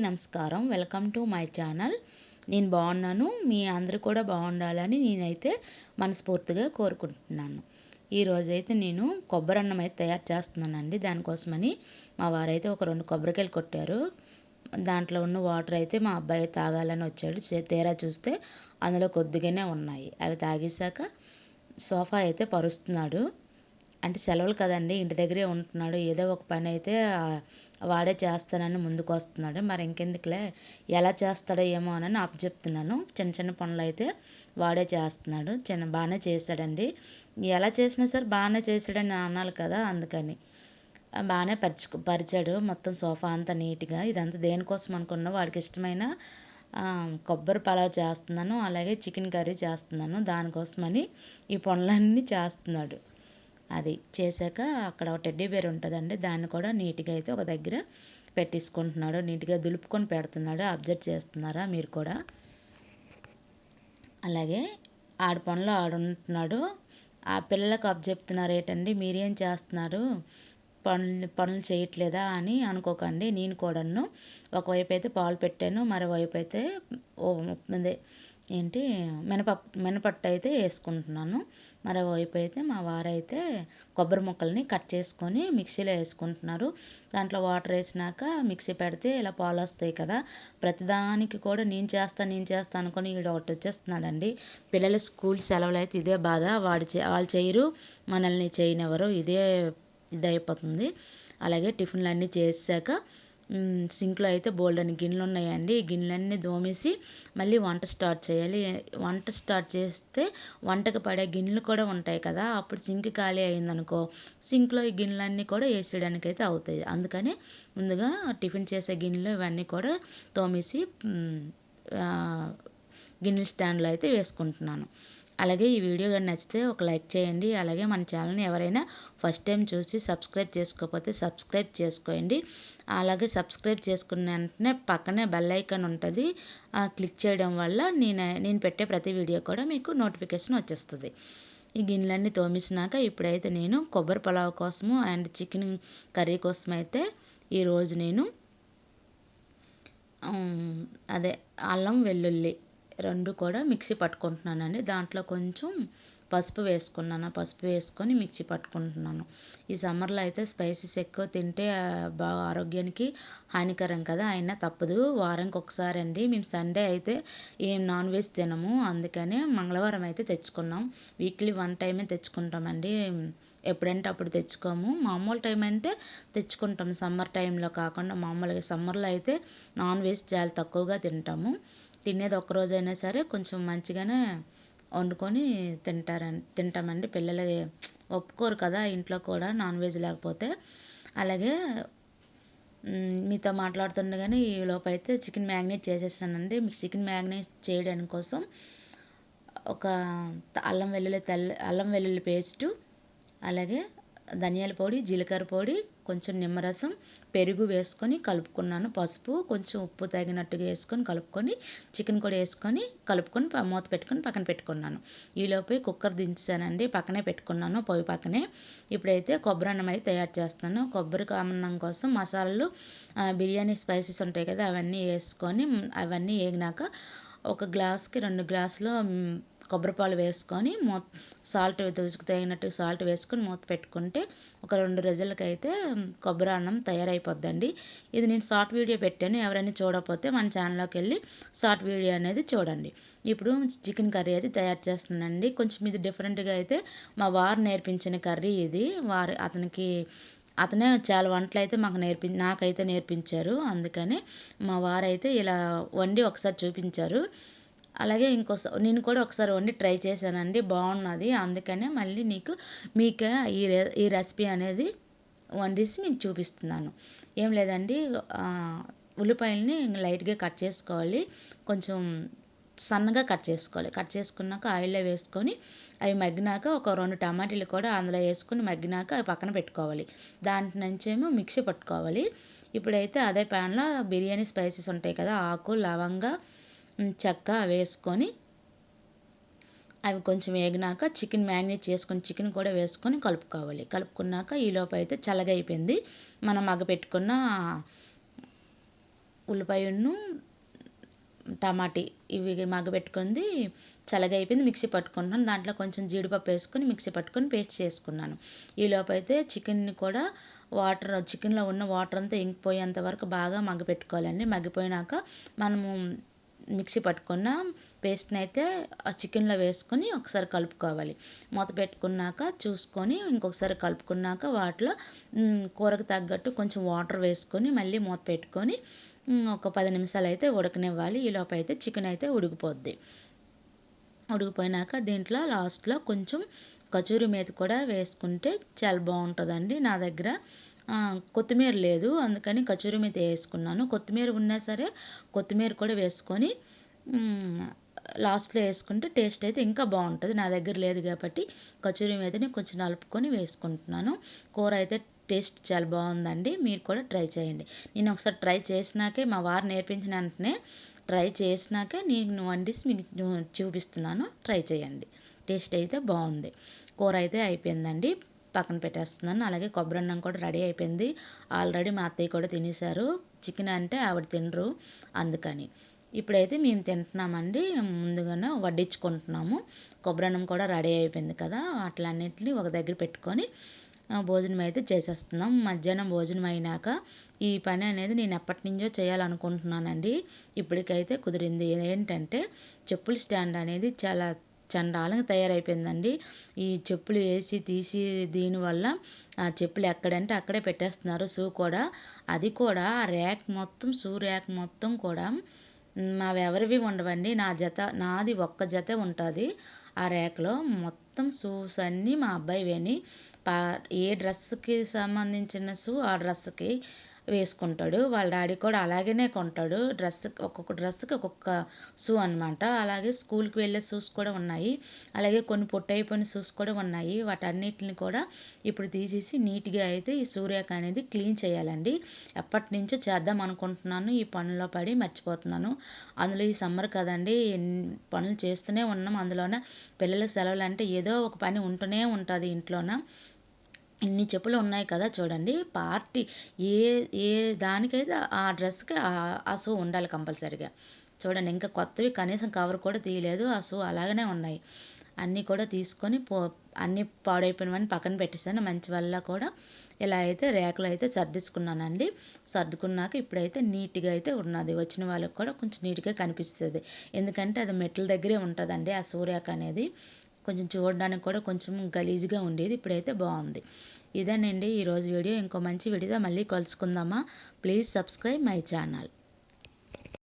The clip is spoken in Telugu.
నమస్కారం. Welcome to my channel. నేను బాగున్నాను. మీ అందరూ కూడా బాగుండాలని నేనైతే మనస్ఫూర్తిగా కోరుకుంటున్నాను. ఈరోజైతే నేను కొబ్బరి అన్నం అయితే తయారు చేస్తున్నానండి. దానికోసమని మా వారైతే ఒక రెండు కొబ్బరికాయలు కొట్టారు. దాంట్లో ఉన్న వాటర్ అయితే మా అబ్బాయి తాగాలని వచ్చాడు. తీరా చూస్తే అందులో కొద్దిగానే ఉన్నాయి. అవి తాగేశాక సోఫా అయితే పరుస్తున్నాడు. అంటే సెలవులు కదండి ఇంటి దగ్గరే ఉంటున్నాడు ఏదో ఒక పని అయితే వాడే చేస్తానని ముందుకు వస్తున్నాడు. మరి ఇంకెందుకులే ఎలా చేస్తాడో ఏమో అని అప్పు చెప్తున్నాను చిన్న చిన్న పనులు అయితే వాడే చేస్తున్నాడు. చిన్న బాగానే చేశాడండి. ఎలా చేసినా సరే బాగానే చేశాడని అనాలి కదా అందుకని. బాగానే పరిచు పరిచాడు. మొత్తం సోఫా అంతా నీట్గా. ఇదంతా దేనికోసం అనుకున్నా వాడికి ఇష్టమైన కొబ్బరి పలావ్ చేస్తున్నాను. అలాగే చికెన్ కర్రీ చేస్తున్నాను. దానికోసమని ఈ పనులన్నీ చేస్తున్నాడు. అది చేశాక అక్కడ ఒక టెడ్డీ బేర్ ఉంటుందండి. దాన్ని కూడా నీట్గా అయితే ఒక దగ్గర పెట్టేసుకుంటున్నాడు. నీట్గా దులుపుకొని పెడుతున్నాడు. అబ్జర్వ్ చేస్తున్నారా మీరు కూడా? అలాగే ఆడ పనులు ఆడుంటున్నాడు. ఆ పిల్లలకు అబ్జెప్తున్నారు ఏంటండి? మీరేం చేస్తున్నారు? పనులు పనులు చేయట్లేదా అని అనుకోకండి. నేను కూడాను ఒకవైపు అయితే పాలు పెట్టాను. మరోవైపు అయితే అదే ఏంటి మినపప్పు మినపట్టు అయితే వేసుకుంటున్నాను. మరోవైపు అయితే మా వారైతే కొబ్బరి ముక్కల్ని కట్ చేసుకొని మిక్సీలో వేసుకుంటున్నారు. దాంట్లో వాటర్ వేసినాక మిక్సీ పెడితే ఇలా పాలు వస్తాయి కదా. ప్రతిదానికి కూడా నేను చేస్తాను నేను చేస్తాను అనుకొని ఈడ ఒకటి వచ్చేస్తున్నాడండి. పిల్లల స్కూల్ సెలవులు అయితే ఇదే బాధ. వాడి వాళ్ళు చేయరు మనల్ని చేయనివ్వరు. ఇదే ఇది అయిపోతుంది అలాగే టిఫిన్లు అన్నీ చేసాక సింక్లో అయితే బోల్డ్ అని గిన్నెలు ఉన్నాయండి. ఈ గిన్నెలన్నీ దోమేసి మళ్ళీ వంట స్టార్ట్ చేయాలి. వంట స్టార్ట్ చేస్తే వంటకు పడే గిన్నెలు కూడా ఉంటాయి కదా. అప్పుడు సింక్ ఖాళీ అయిందనుకో సింక్లో ఈ గిన్నెలన్నీ కూడా వేసేయడానికి అయితే అవుతాయి. అందుకని ముందుగా టిఫిన్ చేసే గిన్నెలు ఇవన్నీ కూడా తోమేసి గిన్నెల స్టాండ్లో అయితే వేసుకుంటున్నాను. అలాగే ఈ వీడియో కానీ నచ్చితే ఒక లైక్ చేయండి. అలాగే మన ఛానల్ని ఎవరైనా ఫస్ట్ టైం చూసి సబ్స్క్రైబ్ చేసుకోకపోతే సబ్స్క్రైబ్ చేసుకోండి. అలాగే సబ్స్క్రైబ్ చేసుకున్న వెంటనే పక్కనే బెల్ ఐకాన్ ఉంటుంది. క్లిక్ చేయడం వల్ల నేను నేను పెట్టే ప్రతి వీడియో కూడా మీకు నోటిఫికేషన్ వచ్చేస్తుంది. ఈ గిన్నెలన్నీ తోమేసినాక ఇప్పుడైతే నేను కొబ్బరి పొలావ్ కోసము అండ్ చికెన్ కర్రీ కోసం అయితే ఈరోజు నేను అదే అల్లం వెల్లుల్లి రెండు కూడా మిక్సీ పట్టుకుంటున్నానండి. దాంట్లో కొంచెం పసుపు వేసుకున్నాను. పసుపు వేసుకొని మిక్సీ పట్టుకుంటున్నాను. ఈ సమ్మర్లో అయితే స్పైసెస్ ఎక్కువ తింటే బాగా ఆరోగ్యానికి హానికరం కదా. అయినా తప్పదు. వారానికి ఒకసారి అండి. మేము సండే అయితే ఏం నాన్ వెజ్ తినము. అందుకనే మంగళవారం అయితే తెచ్చుకున్నాం. వీక్లీ వన్ టైమే తెచ్చుకుంటామండి. ఎప్పుడంటే అప్పుడు తెచ్చుకోము. మామూలు టైం అంటే తెచ్చుకుంటాం. సమ్మర్ టైంలో కాకుండా మామూలుగా సమ్మర్లో అయితే నాన్ వెజ్ చాలా తక్కువగా తింటాము. తినేది ఒక్కరోజైనా సరే కొంచెం మంచిగానే వండుకొని తింటారని తింటామండి. పిల్లలు ఒప్పుకోరు కదా ఇంట్లో కూడా నాన్ వెజ్ లేకపోతే. అలాగే మీతో మాట్లాడుతుండగానే ఈ లోపైతే చికెన్ మ్యాగ్నేట్ చేసేసానండి. మీకు చికెన్ మ్యాగ్నేట్ చేయడానికి కోసం ఒక అల్లం వెల్లుల్లి తెల్ల అల్లం వెల్లుల్లి పేస్టు అలాగే ధనియాల పొడి జీలకర్ర పొడి కొంచెం నిమ్మరసం పెరుగు వేసుకొని కలుపుకున్నాను. పసుపు కొంచెం ఉప్పు తగినట్టుగా వేసుకొని కలుపుకొని చికెన్ కూడా వేసుకొని కలుపుకొని మూత పెట్టుకొని పక్కన పెట్టుకున్నాను. ఈలోపు కుక్కర్ దించానండి పక్కనే పెట్టుకున్నాను పొయ్యి పక్కనే. ఇప్పుడైతే కొబ్బరి అన్నం అయితే తయారు చేస్తాను కొబ్బరి అన్నం కోసం మసాలాలు బిర్యానీ స్పైసెస్ ఉంటాయి కదా అవన్నీ వేసుకొని అవన్నీ వేగినాక ఒక గ్లాస్కి రెండు గ్లాసులు కొబ్బరిపాలు వేసుకొని మూత సాల్ట్ రుచికి తగినట్టు సాల్ట్ వేసుకొని మూత పెట్టుకుంటే ఒక రెండు రోజులకి అయితే కొబ్బరి అన్నం తయారైపోద్దండి. ఇది నేను షార్ట్ వీడియో పెట్టాను. ఎవరైనా చూడకపోతే మన ఛానల్లోకి వెళ్ళి షార్ట్ వీడియో అనేది చూడండి. ఇప్పుడు చికెన్ కర్రీ అయితే తయారు చేస్తున్నానండి. కొంచెం ఇది డిఫరెంట్గా అయితే మా వారు నేర్పించిన కర్రీ ఇది. వారు అతనికి అతనే చాలా వంటలు అయితే మాకు నేర్పి నాకైతే నేర్పించారు. అందుకని మా వారైతే ఇలా వండి ఒకసారి చూపించారు. అలాగే ఇంకోసారి నేను కూడా ఒకసారి వండి ట్రై చేశానండి. బాగున్నది. అందుకనే మళ్ళీ నీకు మీకు ఈ రె ఈ రెసిపీ అనేది వండేసి మీకు చూపిస్తున్నాను. ఏం లేదండి ఉల్లిపాయలని లైట్గా కట్ చేసుకోవాలి. కొంచెం సన్నగా కట్ చేసుకోవాలి. కట్ చేసుకున్నాక ఆయిల్లో వేసుకొని అవి మగ్గినాక ఒక రెండు టమాటీలు కూడా అందులో వేసుకొని మగ్గినాక అవి పక్కన పెట్టుకోవాలి. దాంట్ నుంచేమో మిక్సీ పట్టుకోవాలి. ఇప్పుడైతే అదే ప్యాన్లో బిర్యానీ స్పైసెస్ ఉంటాయి కదా ఆకు లవంగా చెక్క వేసుకొని అవి కొంచెం వేగినాక చికెన్ మ్యారినేట్ చేసుకొని చికెన్ కూడా వేసుకొని కలుపుకోవాలి. కలుపుకున్నాక ఈలోపు అయితే చల్లగా అయిపోయింది. మనం మగ పెట్టుకున్న ఉల్లిపాయను టమాటీ ఇవి మగ్గబెట్టుకుంది చల్లగైపోయింది అయిపోయింది మిక్సీ పట్టుకున్నాను. దాంట్లో కొంచెం జీడిపప్పు వేసుకుని మిక్సీ పట్టుకొని పేస్ట్ చేసుకున్నాను. ఈలోపు అయితే చికెన్ని కూడా వాటర్ చికెన్లో ఉన్న వాటర్ అంతా ఇంకిపోయేంత వరకు బాగా మగ్గపెట్టుకోవాలండి మగ్గిపోయినాక మనము మిక్సీ పట్టుకున్న పేస్ట్ని అయితే ఆ చికెన్లో వేసుకొని ఒకసారి కలుపుకోవాలి. మూత పెట్టుకున్నాక చూసుకొని ఇంకొకసారి కలుపుకున్నాక వాటిలో కూరకు తగ్గట్టు కొంచెం వాటర్ వేసుకొని మళ్ళీ మూత పెట్టుకొని ఒక పది నిమిషాలు అయితే ఉడకనివ్వాలి. ఈలోపు అయితే చికెన్ అయితే ఉడికిపోద్ది. ఉడికిపోయినాక దీంట్లో లాస్ట్లో కొంచెం కచూరి మీద కూడా వేసుకుంటే చాలా బాగుంటుందండి. నా దగ్గర కొత్తిమీర లేదు. అందుకని కచూరి మీద వేసుకున్నాను. కొత్తిమీర ఉన్నా సరే కొత్తిమీర కూడా వేసుకొని లాస్ట్లో వేసుకుంటే టేస్ట్ అయితే ఇంకా బాగుంటుంది. నా దగ్గర లేదు కాబట్టి కచూరి మీదని కొంచెం నలుపుకొని వేసుకుంటున్నాను. కూర అయితే టేస్ట్ చాలా బాగుందండి. మీరు కూడా ట్రై చేయండి. నేను ఒకసారి ట్రై చేసినాకే మా వారు నేర్పించిన వెంటనే ట్రై చేసినాకే నేను వండిసి మీకు చూపిస్తున్నాను. ట్రై చేయండి. టేస్ట్ అయితే బాగుంది. కూర అయితే అయిపోయిందండి. పక్కన పెట్టేస్తున్నాను. అలాగే కొబ్బరి అన్నం కూడా రెడీ అయిపోయింది. ఆల్రెడీ మా అత్తయ్య కూడా తినేశారు. చికెన్ అంటే ఆవిడ తినరు అందుకని. ఇప్పుడైతే మేము తింటున్నామండి. ముందుగానే వడ్డించుకుంటున్నాము. కొబ్బరి అన్నం కూడా రెడీ అయిపోయింది కదా. వాటిలన్నింటినీ ఒక దగ్గర పెట్టుకొని భోజనం అయితే చేసేస్తున్నాం. మధ్యాహ్నం భోజనం అయినాక ఈ పని అనేది నేను ఎప్పటి నుంచో చేయాలనుకుంటున్నానండి. ఇప్పటికైతే కుదిరింది. ఏంటంటే చెప్పుల స్టాండ్ అనేది చాలా చండాలంగా తయారైపోయిందండి. ఈ చెప్పులు వేసి తీసి దీనివల్ల ఆ చెప్పులు ఎక్కడంటే అక్కడే పెట్టేస్తున్నారు. షూ కూడా అది కూడా ఆ ర్యాక్ మొత్తం షూ ర్యాక్ మొత్తం కూడా మావెవరివి ఉండవండి. నా జత నాది ఒక్క జత ఉంటుంది. ఆ ర్యాక్లో మొత్తం షూస్ అన్నీ మా అబ్బాయివేని పా ఏ డ్రెస్కి సంబంధించిన షూ ఆ డ్రెస్కి వేసుకుంటాడు. వాళ్ళ డాడీ కూడా అలాగనే కొంటాడు. డ్రెస్ ఒక్కొక్క డ్రెస్కి ఒక్కొక్క షూ అనమాట అలాగే స్కూల్కి వెళ్ళే షూస్ కూడా ఉన్నాయి. అలాగే కొన్ని పొట్టయిపోయిన షూస్ కూడా ఉన్నాయి. వాటన్నిటిని కూడా ఇప్పుడు తీసేసి నీట్గా అయితే ఈ సూర్యాక అనేది క్లీన్ చేయాలండి. ఎప్పటి నుంచో చేద్దాం అనుకుంటున్నాను. ఈ పనుల్లో పడి మర్చిపోతున్నాను. అందులో ఈ సమ్మర్ కదండి పనులు చేస్తూనే ఉన్నాం. అందులోనే పిల్లల సెలవులు అంటే ఏదో ఒక పని ఉంటూనే ఉంటుంది ఇంట్లోన. ఇన్ని చెప్పులు ఉన్నాయి కదా చూడండి. పార్టీ ఏ ఏ దానికైతే ఆ డ్రెస్కి ఆ షూ ఉండాలి కంపల్సరిగా. చూడండి ఇంకా కొత్తవి కనీసం కవర్ కూడా తీయలేదు ఆ షూ అలాగనే ఉన్నాయి. అన్నీ కూడా తీసుకొని పో అన్నీ పాడైపోయినవని పక్కన పెట్టేశాను. మంచి వల్ల కూడా ఇలా అయితే రేకులు అయితే సర్దిసుకున్నానండి. సర్దుకున్నాక ఇప్పుడైతే నీట్గా అయితే ఉన్నది. వచ్చిన వాళ్ళకి కూడా కొంచెం నీట్గా కనిపిస్తుంది. ఎందుకంటే అది మెట్ల దగ్గరే ఉంటుందండి ఆ సూర్యాక అనేది. కొంచెం చూడడానికి కూడా కొంచెం గలీజ్గా ఉండేది. ఇప్పుడైతే బాగుంది. ఇదేనండి ఈరోజు వీడియో. ఇంకో మంచి వీడియోతో మళ్ళీ కలుసుకుందామా? Please subscribe my channel.